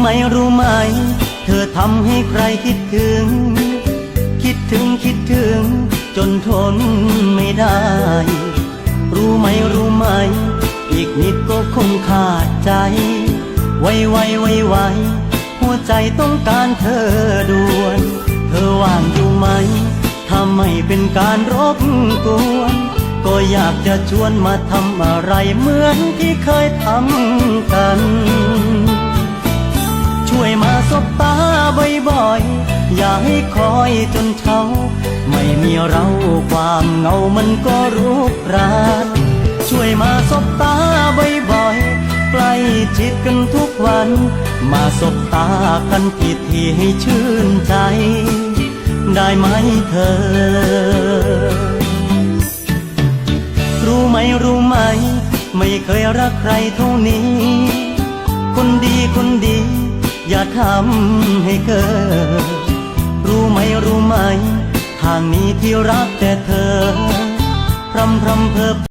ไหมรู้ไหม เธอทำให้ใครคิดถึง คิดถึงคิดถึง จนทนไม่ได้ รู้ไหมรู้ไหม อีกนิดก็คงขาดใจ ไวไวไวไวหัวใจต้องการเธอด่วน เธอว่างอยู่ไหมถ้าไม่เป็นการรบกวนก็อยากจะชวนมาทำอะไรเหมือนที่เคยทำกัน สบตาบ่อยๆ อย่าให้คอยจนเช้า ไม่มีเราความเงามันก็รุกรานช่วยมาสบตาบ่อยๆ ใกล้ชิดกันทุกวัน มาสบตากันทีทีให้ชื่นใจ ได้ไหมเธอ รู้ไหมรู้ไหม ไม่เคยรักใครเท่านี้ อย่าทำให้เกิด รู้ไหมรู้ไหม ทางนี้ที่รักแต่เธอ พรำพรำเพอ